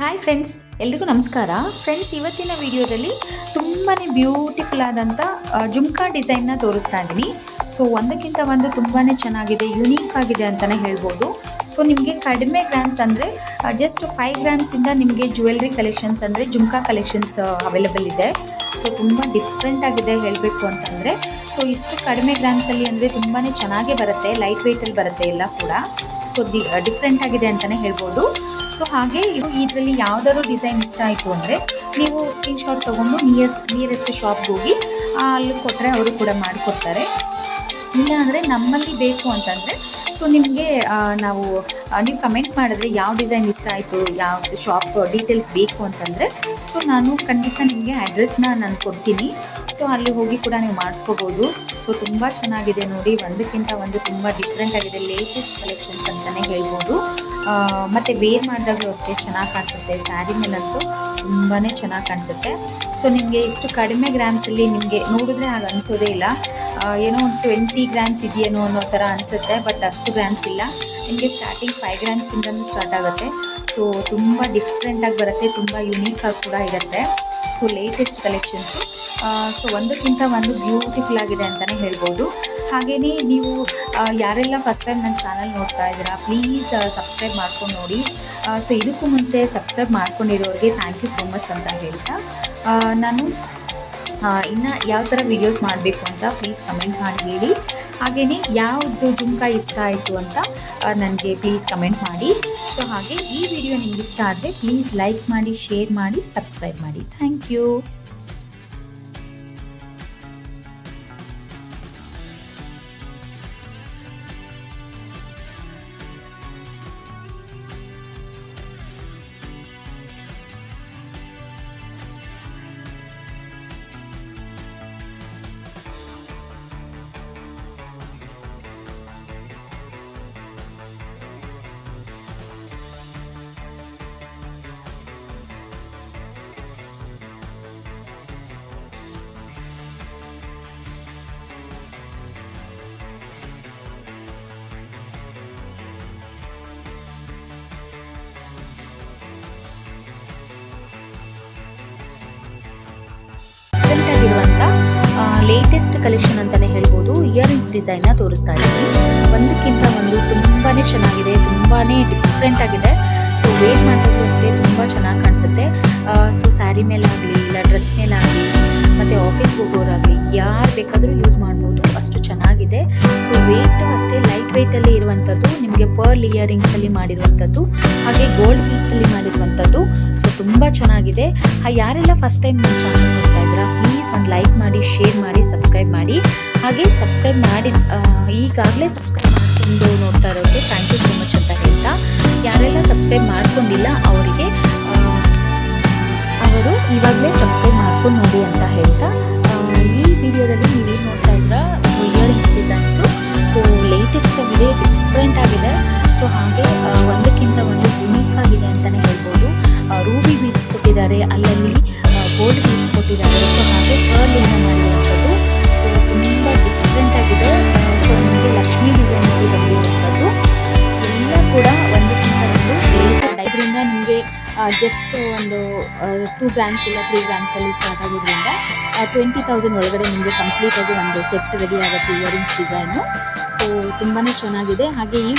Hi friends ಎಲ್ರಿಗೂ ನಮಸ್ಕಾರ. Friends ಇವತ್ತಿನ ವಿಡಿಯೋದಲ್ಲಿ ತುಂಬಾ ಬ್ಯೂಟಿಫುಲ್ ಆದಂಥ ಜುಮ್ಕಾ ಡಿಸೈನ್ನ ತೋರಿಸ್ತಾ ಇದ್ದೀನಿ. ಸೊ ಒಂದಕ್ಕಿಂತ ಒಂದು ತುಂಬಾ ಚೆನ್ನಾಗಿದೆ ಯುನೀಕ್ ಆಗಿದೆ ಅಂತಲೇ ಹೇಳ್ಬೋದು. ಸೊ ನಿಮಗೆ ಕಡಿಮೆ ಗ್ರಾಮ್ಸ್ ಅಂದರೆ ಜಸ್ಟ್ ಫೈವ್ ಗ್ರಾಮ್ಸಿಂದ ನಿಮಗೆ ಜ್ಯುವೆಲ್ರಿ ಕಲೆಕ್ಷನ್ಸ್ ಅಂದರೆ ಜುಮ್ಕಾ ಕಲೆಕ್ಷನ್ಸ್ ಅವೈಲೇಬಲ್ ಇದೆ. ಸೊ ತುಂಬ ಡಿಫ್ರೆಂಟ್ ಆಗಿದೆ ಹೇಳಬೇಕು ಅಂತಂದರೆ. ಸೊ ಇಷ್ಟು ಕಡಿಮೆ ಗ್ರಾಮ್ಸಲ್ಲಿ ಅಂದರೆ ತುಂಬಾ ಚೆನ್ನಾಗೇ ಬರುತ್ತೆ ಲೈಟ್ ವೆಯ್ಟಲ್ಲಿ ಬರುತ್ತೆ ಎಲ್ಲ ಕೂಡ. ಸೊ ದಿ ಡಿಫ್ರೆಂಟ್ ಆಗಿದೆ ಅಂತಲೇ ಹೇಳ್ಬೋದು. ಸೊ ಹಾಗೆ ಇದು ಇದರಲ್ಲಿ ಯಾವ್ದಾದ್ರು ಡಿಸೈನ್ ಇಷ್ಟ ಆಯಿತು ಅಂದರೆ, ನೀವು ಸ್ಕ್ರೀನ್ಶಾಟ್ ತೊಗೊಂಡು ನಿಯರ್ ನಿಯರೆಸ್ಟ್ ಶಾಪ್ಗೆ ಹೋಗಿ, ಅಲ್ಲಿ ಕೊಟ್ಟರೆ ಅವರು ಕೂಡ ಮಾಡಿಕೊಡ್ತಾರೆ. ಇಲ್ಲ ಅಂದರೆ ನಮ್ಮಲ್ಲಿ ಬೇಕು ಅಂತಂದರೆ ಸೊ ನಿಮಗೆ ನಾವು ನೀವು ಕಮೆಂಟ್ ಮಾಡಿದ್ರೆ ಯಾವ ಡಿಸೈನ್ ಇಷ್ಟ ಆಯಿತು ಯಾವ ಶಾಪ್ ಡೀಟೇಲ್ಸ್ ಬೇಕು ಅಂತಂದರೆ ಸೊ ನಾನು ಖಂಡಿತ ನಿಮಗೆ ಅಡ್ರೆಸ್ನ ನಾನು ಕೊಡ್ತೀನಿ. ಸೊ ಅಲ್ಲಿ ಹೋಗಿ ಕೂಡ ನೀವು ಮಾಡಿಸ್ಕೋಬೋದು. ಸೊ ತುಂಬ ಚೆನ್ನಾಗಿದೆ ನೋಡಿ, ಒಂದಕ್ಕಿಂತ ಒಂದು ತುಂಬ ಡಿಫ್ರೆಂಟ್ ಆಗಿದೆ ಲೇಟೆಸ್ಟ್ ಕಲೆಕ್ಷನ್ಸ್ ಅಂತಲೇ ಹೇಳ್ಬೋದು. ಮತ್ತು ವೇರ್ ಮಾಡಿದಾಗಲೂ ಅಷ್ಟೇ ಚೆನ್ನಾಗಿ ಕಾಣಿಸುತ್ತೆ. ಸ್ಯಾರಿ ಮೇಲಂತೂ ತುಂಬಾ ಚೆನ್ನಾಗಿ ಕಾಣಿಸುತ್ತೆ. ಸೊ ನಿಮಗೆ ಇಷ್ಟು ಕಡಿಮೆ ಗ್ರಾಮ್ಸಲ್ಲಿ ನಿಮಗೆ ನೋಡಿದ್ರೆ ಹಾಗೆ ಅನಿಸೋದೇ ಇಲ್ಲ. ಏನೋ ಒಂದು ಟ್ವೆಂಟಿ ಗ್ರಾಮ್ಸ್ ಇದೆಯೇನೋ ಅನ್ನೋ ಥರ ಅನಿಸುತ್ತೆ ಬಟ್ ಅಷ್ಟು ಗ್ರಾಮ್ಸ್ ಇಲ್ಲ. ನಿಮಗೆ ಸ್ಟಾರ್ಟಿಂಗ್ ಫೈವ್ ಗ್ರಾಮ್ಸಿಂದನೂ ಸ್ಟಾರ್ಟ್ ಆಗುತ್ತೆ. ಸೊ ತುಂಬ ಡಿಫ್ರೆಂಟಾಗಿ ಬರುತ್ತೆ, ತುಂಬ ಯುನೀಕಾಗಿ ಕೂಡ ಇರುತ್ತೆ. ಸೊ ಲೇಟೆಸ್ಟ್ ಕಲೆಕ್ಷನ್ಸು ಸೊ ಒಂದಕ್ಕಿಂತ ಒಂದು ಬ್ಯೂಟಿಫುಲ್ ಆಗಿದೆ ಅಂತಲೇ ಹೇಳ್ಬೋದು. ಹಾಗೆಯೇ ನೀವು ಯಾರೆಲ್ಲ ಫಸ್ಟ್ ಟೈಮ್ ನನ್ನ ಚಾನಲ್ ನೋಡ್ತಾ ಇದ್ದೀರಾ ಪ್ಲೀಸ್ ಸಬ್ಸ್ಕ್ರೈಬ್ ಮಾಡ್ಕೊಂಡು ನೋಡಿ. ಸೊ ಇದಕ್ಕೂ ಮುಂಚೆ ಸಬ್ಸ್ಕ್ರೈಬ್ ಮಾಡ್ಕೊಂಡಿರೋರಿಗೆ ಥ್ಯಾಂಕ್ ಯು ಸೋ ಮಚ್ ಅಂತ ಹೇಳ್ತಾ ನಾನು ಇನ್ನು ಯಾವ ಥರ ವೀಡಿಯೋಸ್ ಮಾಡಬೇಕು ಅಂತ ಪ್ಲೀಸ್ ಕಮೆಂಟ್ ಮಾಡಿ ಹೇಳಿ. ಹಾಗೆಯೇ ಯಾವುದು ಜುಮ್ಕ ಇಷ್ಟ ಆಯಿತು ಅಂತ ನನಗೆ ಪ್ಲೀಸ್ ಕಮೆಂಟ್ ಮಾಡಿ. ಸೊ ಹಾಗೆ ಈ ವಿಡಿಯೋ ನಿಮ್ಗೆ ಇಷ್ಟ ಆದರೆ ಪ್ಲೀಸ್ ಲೈಕ್ ಮಾಡಿ ಶೇರ್ ಮಾಡಿ ಸಬ್ಸ್ಕ್ರೈಬ್ ಮಾಡಿ. ಥ್ಯಾಂಕ್ ಯು ಕಲೆಕ್ಷನ್ ಅಂತಾನೆ ಹೇಳ್ಬೋದು. ಇಯರಿಂಗ್ಸ್ನ ತೋರಿಸ್ತಾ ಇದ್ದೀನಿ. ಒಂದಕ್ಕಿಂತ ಒಂದು ತುಂಬಾನೇ ಚೆನ್ನಾಗಿದೆ, ತುಂಬಾನೇ ಡಿಫ್ರೆಂಟ್ ಆಗಿದೆ. ಸೊ ವೇಟ್ ಮಾಡಿದ್ರು ಅಷ್ಟೇ ತುಂಬ ಚೆನ್ನಾಗಿ ಕಾಣಿಸುತ್ತೆ. ಸೊ ಸ್ಯಾರಿ ಮೇಲಾಗಲಿ, ಇಲ್ಲ ಡ್ರೆಸ್ ಮೇಲಾಗಲಿ, ಮತ್ತು ಆಫೀಸ್ಗೆ ಹೋಗೋರಾಗಲಿ, ಯಾರು ಬೇಕಾದರೂ ಯೂಸ್ ಮಾಡ್ಬೋದು. ಅಷ್ಟು ಚೆನ್ನಾಗಿದೆ. ಅಷ್ಟೇ ಅಲ್ಲಿ ಇರುವಂತದ್ದು, ನಿಮಗೆ ಪರ್ಲ್ ಇಯರಿಂಗ್ಸಲ್ಲಿ ಮಾಡಿರುವಂತದ್ದು, ಹಾಗೆ ಗೋಲ್ಡ್ ಬೀಡ್ಸಲ್ಲಿ ಮಾಡಿರುವಂಥದ್ದು ಸೊ ತುಂಬಾ ಚೆನ್ನಾಗಿದೆ. ಯಾರೆಲ್ಲ ಫಸ್ಟ್ ಟೈಮ್ ನನ್ನ ಚಾನಲ್ ನೋಡ್ತಾ ಇದ್ದೀರಾ ಪ್ಲೀಸ್ ಒಂದು ಲೈಕ್ ಮಾಡಿ ಶೇರ್ ಮಾಡಿ ಸಬ್ಸ್ಕ್ರೈಬ್ ಮಾಡಿ. ಹಾಗೆ ಸಬ್ಸ್ಕ್ರೈಬ್ ಮಾಡಿ ಈಗಾಗಲೇ ಸಬ್ಸ್ಕ್ರೈಬ್ ಮಾಡ್ಕೊಂಡು ನೋಡ್ತಾ ಇರೋದು ಥ್ಯಾಂಕ್ ಯು ಸೋ ಮಚ್ ಅಂತ ಹೇಳ್ತಾ. ಯಾರೆಲ್ಲ ಸಬ್ಸ್ಕ್ರೈಬ್ ಮಾಡ್ಕೊಂಡಿಲ್ಲ ಒಂದಕ್ಕಿಂತ ಒಂದು ಯುನೀಕ್ ಆಗಿದೆ ಅಂತಲೇ ಹೇಳ್ಬೋದು. ರೂಬಿ ಬೀಟ್ಸ್ ಕೊಟ್ಟಿದ್ದಾರೆ. ಅಲ್ಲಲ್ಲಿ ಗೋಲ್ಡ್ ಬೀಟ್ಸ್ ಕೊಟ್ಟಿದ್ದಾರೆ. ಸೊ ಹಾಗೆ ಪರ್ಲಿಂದ ಮಾಡಿರುವಂಥದ್ದು. ಸೊ ತುಂಬ ಡಿಫ್ರೆಂಟ್ ಆಗಿದೆ. ಸೊ ನಿಮಗೆ ಲಕ್ಷ್ಮೀ ಡಿಸೈನಲ್ಲಿ ಬಂದಿರುವಂಥದ್ದು. ಎಲ್ಲ ಕೂಡ ಒಂದಕ್ಕಿಂತ ಒಂದು ಇದರಿಂದ ನಿಮಗೆ ಜಸ್ಟ್ ಒಂದು ಟೂ ಗ್ರಾಮ್ಸ್ ಇಲ್ಲ ತ್ರೀ ಗ್ರಾಮ್ಸಲ್ಲಿ ಸ್ಟಾರ್ಟ್ ಆಗೋದ್ರಿಂದ ಟ್ವೆಂಟಿ ತೌಸಂಡ್ ಒಳಗಡೆ ನಿಮಗೆ ಕಂಪ್ಲೀಟಾಗಿ ಒಂದು ಸೆಟ್ ರೆಡಿ ಆಗುತ್ತೆ ಇಯರಿಂಗ್ಸ್ ಡಿಸೈನು ಸೊ ತುಂಬಾ ಚೆನ್ನಾಗಿದೆ. ಹಾಗೆ ಈ